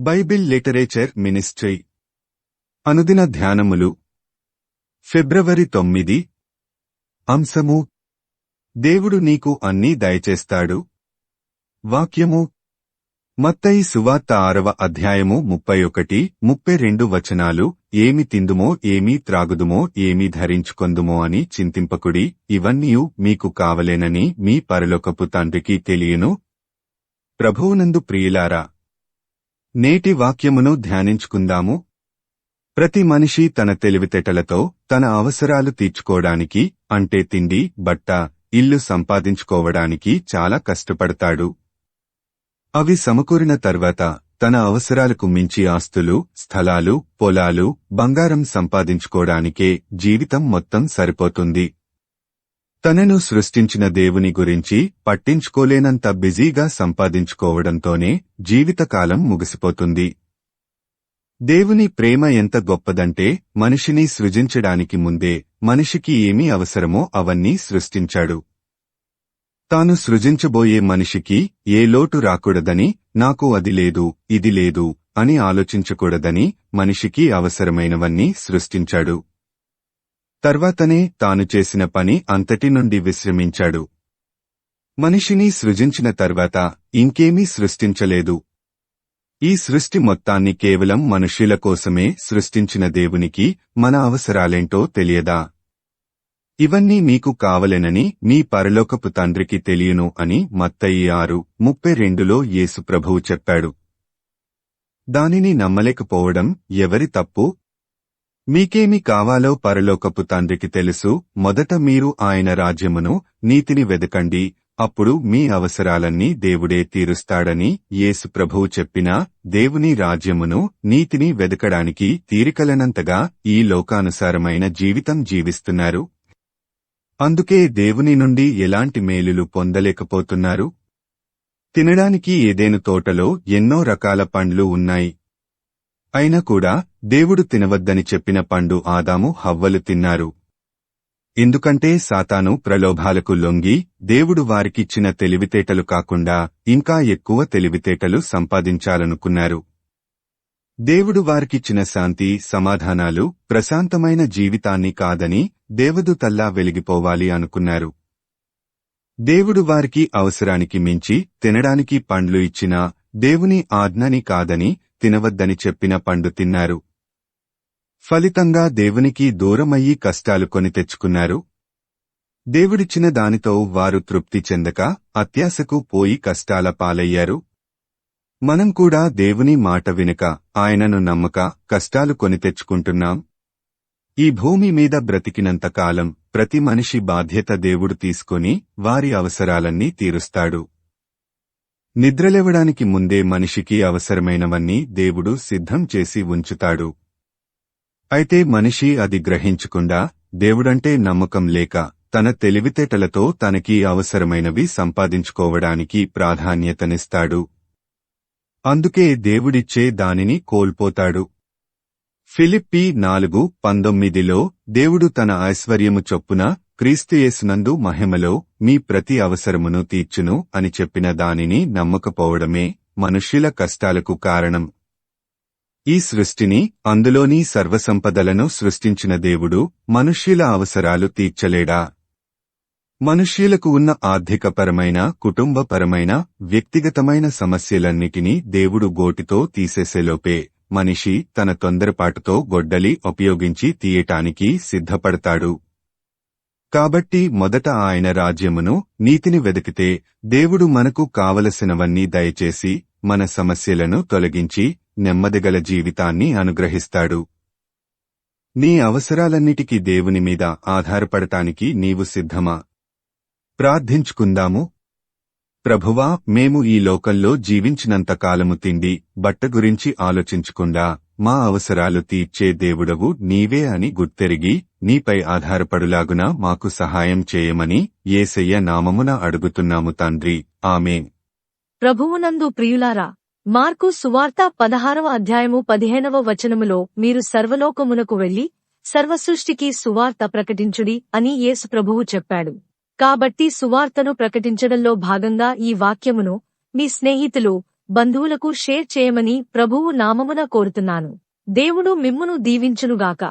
Bible literature ministry. అనుదిన ధ్యానములు. ఫిబ్రవరి తొమ్మిది. అంశము. దేవుడు నీకు అన్నీ దయచేస్తాడు. వాక్యము. మత్తయి సువార్త ఆరవ అధ్యాయము ముప్పై ఒకటి ముప్పై రెండు వచనాలు ఏమి తిందుమో ఏమీ త్రాగుదుమో ఏమీ ధరించుకొందుమో అని చింతింపకుడి ఇవన్నీయు మీకు కావలేనని మీ పరలోకపు తండ్రికి తెలియను. ప్రభువునందు ప్రియులారా నేటి వాక్యమును ధ్యానించుకుందాము. ప్రతి మనిషి తన తెలివితేటలతో తన అవసరాలు తీర్చుకోవడానికి అంటే తిండి బట్ట ఇల్లు సంపాదించుకోవడానికి చాలా కష్టపడతాడు. అవి సమకూరిన తర్వాత తన అవసరాలకు మించి ఆస్తులు స్థలాలు పొలాలు బంగారం సంపాదించుకోవడానికే జీవితం మొత్తం సరిపోతుంది. తనను సృష్టించిన దేవుని గురించి పట్టించుకోలేనంత బిజీగా సంపాదించుకోవడంతోనే జీవితకాలం ముగిసిపోతుంది. దేవుని ప్రేమ ఎంత గొప్పదంటే మనిషిని సృజించడానికి ముందే మనిషికి ఏమీ అవసరమో అవన్నీ సృష్టించాడు. తాను సృజించబోయే మనిషికి ఏ లోటు రాకూడదని నాకు అది లేదు ఇది లేదు అని ఆలోచించకూడదని మనిషికి అవసరమైనవన్నీ సృష్టించాడు. తర్వాతనే తాను చేసిన పని అంతటి నుండి విశ్రమించాడు. మనిషిని సృజించిన తర్వాత ఇంకేమీ సృష్టించలేదు. ఈ సృష్టి మొత్తాన్ని కేవలం మనుష్యుల కోసమే సృష్టించిన దేవునికి మన అవసరాలేంటో తెలియదా? ఇవన్నీ మీకు కావలెనని మీ పరలోకపు తండ్రికి తెలియను అని మత్తయి ఆరు ముప్పై రెండులో యేసుప్రభువు చెప్పాడు. దానిని నమ్మలేకపోవడం ఎవరి తప్పు? మీకేమి కావాలో పరలోకపు తండ్రికి తెలుసు మొదట మీరు ఆయన రాజ్యమును నీతిని వెదకండి అప్పుడు మీ అవసరాలన్నీ దేవుడే తీరుస్తాడని యేసు ప్రభువు చెప్పినా దేవుని రాజ్యమును నీతిని వెదకడానికి తీరికలనంతగా ఈ లోకానుసారమైన జీవితం జీవిస్తున్నారు. అందుకే దేవుని నుండి ఎలాంటి మేలులు పొందలేకపోతున్నారు? తినడానికి ఏదేను తోటలో ఎన్నో రకాల పండ్లు ఉన్నాయి. అయినా కూడా దేవుడు తినవద్దని చెప్పిన పండు ఆదాము హవ్వలు తిన్నారు. ఎందుకంటే సాతాను ప్రలోభాలకు లొంగి దేవుడు వారికిచ్చిన తెలివితేటలు కాకుండా ఇంకా ఎక్కువ తెలివితేటలు సంపాదించాలనుకున్నారు. దేవుడు వారికిచ్చిన శాంతి సమాధానాలు ప్రశాంతమైన జీవితాన్ని కాదని దేవదూతల్లా వెలిగిపోవాలి అనుకున్నారు. దేవుడు వారికి అవసరానికి మించి తినడానికి పండ్లు ఇచ్చినా దేవుని ఆజ్ఞని కాదని తినవద్దని చెప్పిన పండు తిన్నారు. ఫలితంగా దేవునికి దూరమయ్యి కష్టాలు కొని తెచ్చుకున్నారు. దేవుడిచ్చిన దానితో వారు తృప్తి చెందక అత్యాశకు పోయి కష్టాల పాలయ్యారు. మనం కూడా దేవుని మాట వినక ఆయనను నమ్మక కష్టాలు కొని తెచ్చుకుంటున్నాం. ఈ భూమి మీద బ్రతికినంతకాలం ప్రతి మనిషి బాధ్యత దేవుడు తీసుకుని వారి అవసరాలన్నీ తీరుస్తాడు. నిద్రలేవడానికి ముందే మనిషికి అవసరమైనవన్నీ దేవుడు సిద్ధం చేసి ఉంచుతాడు. అయితే మనిషి అది గ్రహించకుండా దేవుడంటే నమ్మకం లేక తన తెలివితేటలతో తనకి అవసరమైనవి సంపాదించుకోవడానికి ప్రాధాన్యతనిస్తాడు. అందుకే దేవుడిచ్చే దానిని కోల్పోతాడు. ఫిలిప్పి నాలుగు పంతొమ్మిదిలో దేవుడు తన ఐశ్వర్యము చొప్పున క్రీస్తుయేసునందు మహిమలో మీ ప్రతి అవసరమును తీర్చును అని చెప్పిన దానిని నమ్మకపోవడమే మనుష్యుల కష్టాలకు కారణం. ఈ సృష్టిని అందులోని సర్వసంపదలను సృష్టించిన దేవుడు మనుష్యుల అవసరాలు తీర్చలేడా? మనుష్యులకు ఉన్న ఆర్థికపరమైన కుటుంబపరమైన వ్యక్తిగతమైన సమస్యలన్నిటినీ దేవుడు గోటితో తీసేసేలోపే మనిషి తన తొందరపాటుతో గొడ్డలి ఉపయోగించి తీయటానికి సిద్ధపడతాడు. కాబట్టి మొదట ఆయన రాజ్యమును నీతిని వెదికితే దేవుడు మనకు కావలసినవన్నీ దయచేసి మన సమస్యలను తొలగించి నెమ్మదిగల జీవితాన్ని అనుగ్రహిస్తాడు. నీ అవసరాలన్నిటికీ దేవుని మీద ఆధారపడటానికి నీవు సిద్ధమా? ప్రార్థించుకుందాము. ప్రభువా మేము ఈ లోకంలో జీవించినంత కాలము తిండి బట్ట గురించి ఆలోచించకుండా మా అవసరాలు తీర్చే దేవుడవు నీవే అని గుర్తెరిగి నీపై ఆధారపడులాగున మాకు సహాయం చేయమని ఏసయ్య నామమున అడుగుతున్నాము తండ్రి. ఆమె ప్రభువునందు ప్రియులారా మార్కు సువార్త పదహారవ అధ్యాయము పదిహేనవ వచనములో మీరు సర్వలోకమునకు వెళ్ళి సర్వసృష్టికి సువార్త ప్రకటించుడి అని యేసు ప్రభువు చెప్పాడు. కాబట్టి సువార్తను ప్రకటించడంలో భాగంగా ఈ వాక్యమును మీ స్నేహితులు బంధువులకు షేర్ చేయమని ప్రభువు నామమున కోరుతున్నాను. దేవుడు మిమ్మును దీవించునుగాక.